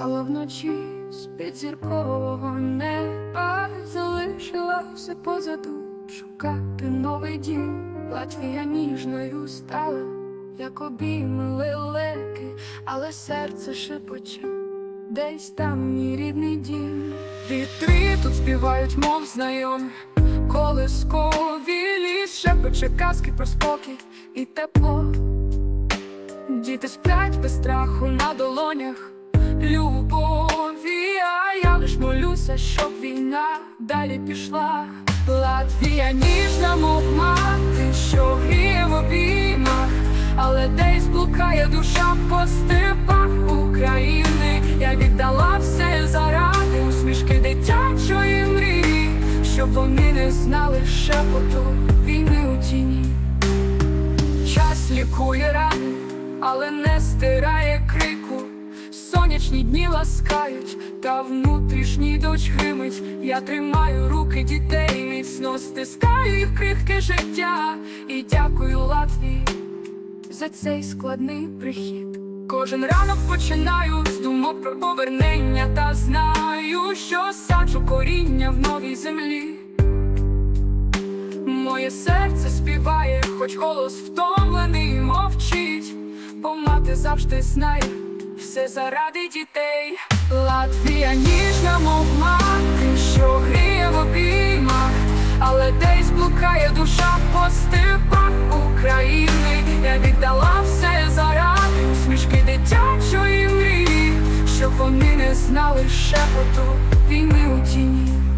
Стала вночі з-під зіркового неба, залишила позаду, шукати новий дім. Латвія ніжною стала, як обійми лелеки, але серце шепоче, десь там мій рідний дім. Вітри тут співають, мов знайомі, колискові ліс шепоче казки про спокій і тепло. Діти сплять без страху на долонях любові, а я лиш молюся, щоб війна далі пішла. Латвія ніжна, мов мати, що гріє в обіймах, але десь блукає душа по степах України. Я віддала все заради усмішки дитячої мрії, щоб вони не знали шепоту війни у тіні. Час лікує рани, але не стирає. Сонячні дні ласкають, та внутрішній дощ гримить. Я тримаю руки дітей, міцно стискаю їх крихке життя. І дякую Латвії за цей складний прихід. Кожен ранок починаю з думок про повернення, та знаю, що саджу коріння в новій землі. Моє серце співає, хоч голос втомлений мовчить, бо мати завжди знає все заради дітей. Латвія ніжна, мов мати, що гріє в обіймах, але десь блукає душа по степах України. Я віддала все заради усмішки дитячої мрії, щоб вони не знали шепоту війни у тіні.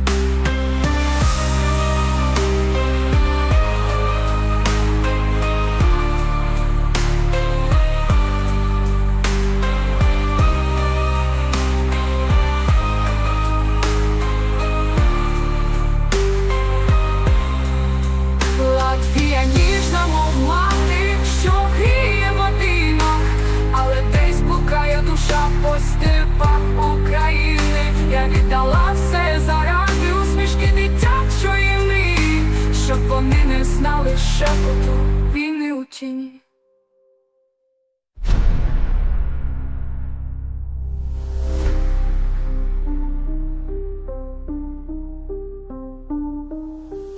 Шепоту війни у тіні.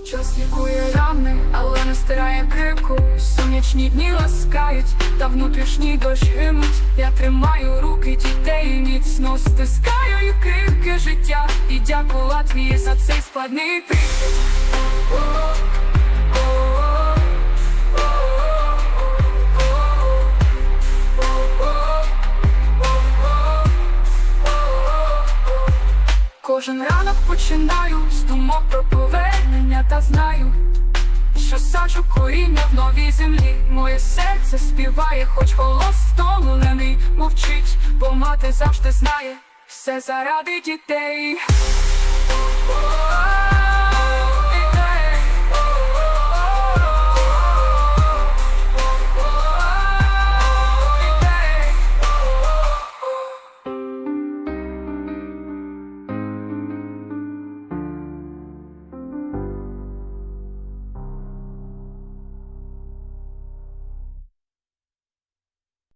Час лікує рани, але не стирає крику. Сонячні дні ласкають, та внутрішній дощ гримить. Я тримаю руки дітей, міцно стискаю їх крихке життя. І дякую Латвії за цей складний прихід. Кожен ранок починаю з думок про повернення, та знаю, що саджу коріння в новій землі. Моє серце співає, хоч голос стомлений мовчить, бо мати завжди знає все заради дітей.